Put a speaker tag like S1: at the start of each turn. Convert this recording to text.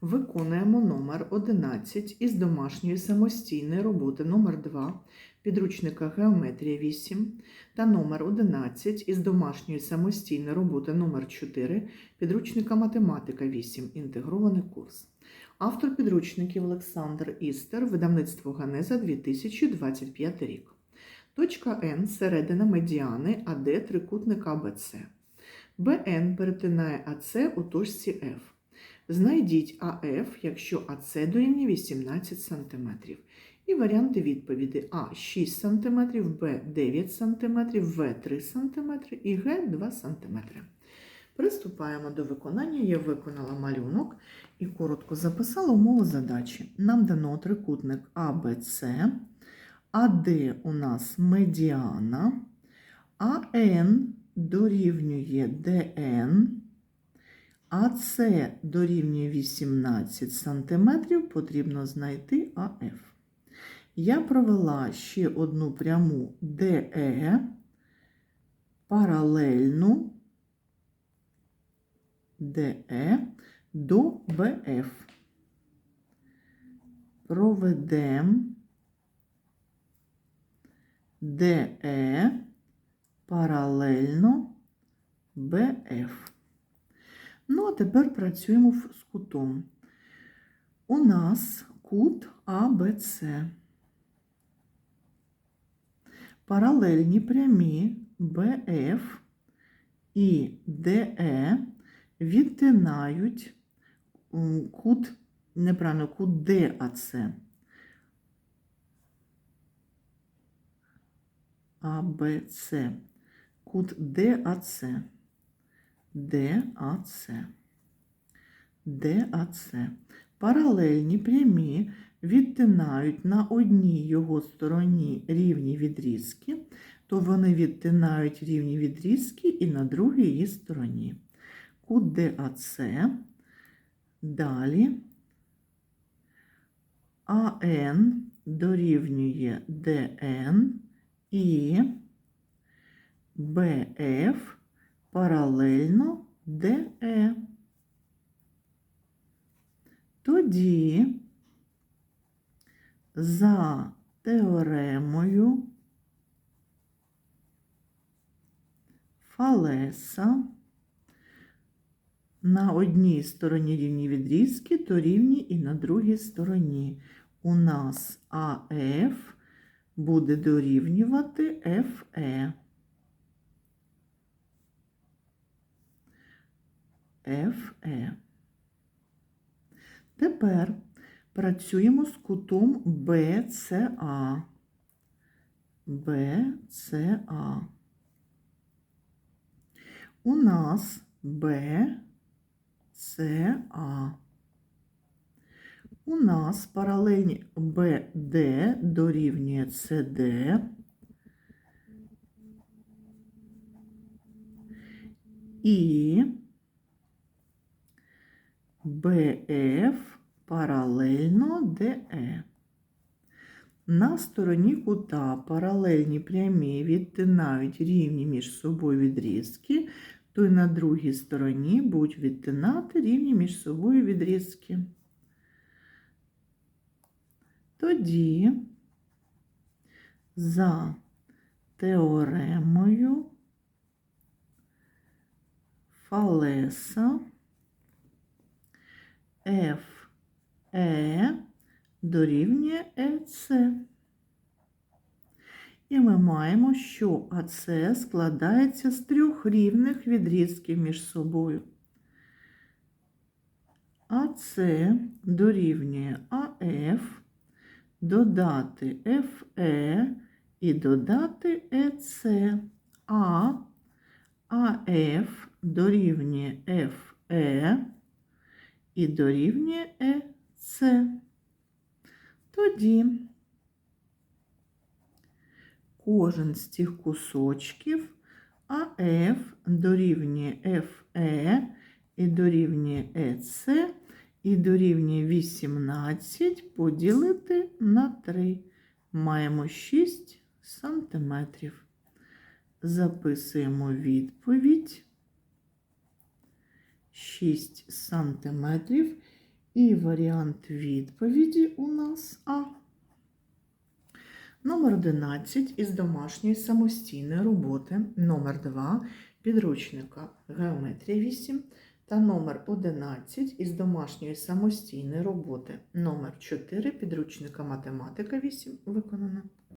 S1: Виконуємо номер 11 із домашньої самостійної роботи номер 2 підручника Геометрія 8 та номер 11 із домашньої самостійної роботи номер 4 підручника Математика 8 інтегрований курс. Автор підручників Олександр Істер, видавництво Ганеза 2025 рік. Точка N середина медіани АД трикутника АБЦ. БН перетинає АЦ у точці F. Знайдіть АФ, якщо АЦ дорівнює 18 см. І варіанти відповіді А 6 см, Б 9 см, В 3 см і Г 2 см. Приступаємо до виконання. Я виконала малюнок і коротко записала умову задачі. Нам дано трикутник АБЦ, АД у нас медіана, АН дорівнює ДН, АС дорівнює 18 см, потрібно знайти АФ. Я провела ще одну пряму ДЕ паралельну ДЕ до БФ. Проведемо ДЕ паралельно БФ. Ну, а тепер працюємо з кутом. У нас кут АБЦ. Паралельні прямі БФ і ДЕ відтинають кут, неправильно, кут ДАЦ. АБЦ. Кут ДАЦ. ДАЦ. ДАЦ. Паралельні прямі відтинають на одній його стороні рівні відрізки, то вони відтинають рівні відрізки і на другій її стороні. Кут ДАЦ. Далі АН дорівнює ДН і БФ паралельно ДЕ. Тоді за теоремою Фалеса на одній стороні рівні відрізки, то рівні і на другій стороні. У нас АФ буде дорівнювати ФЕ. ФЕ. Тепер працюємо з кутом БЦА. БЦА. У нас БЦА. У нас паралельні БД дорівнює СД. І БФ паралельно ДЕ. На стороні кута паралельні прямі відтинають рівні між собою відрізки, то й на другій стороні будуть відтинати рівні між собою відрізки. Тоді за теоремою Фалеса ФЕ дорівнює ЕЦ. І ми маємо, що АЦ складається з трьох рівних відрізків між собою. АЦ дорівнює АФ, додати ФЕ і додати ЕЦ. А АФ дорівнює ФЕ і дорівнює ЕЦ. Тоді кожен з цих кусочків АФ дорівнює ФЕ і дорівнює ЕЦ і дорівнює 18 поділити на 3. Маємо 6 сантиметрів. Записуємо відповідь 6 сантиметрів І варіант відповіді у нас А. Номер 11 із домашньої самостійної роботи. Номер 2 підручника Геометрія 8 та номер 11 із домашньої самостійної роботи. Номер 4 підручника Математика 8 виконано.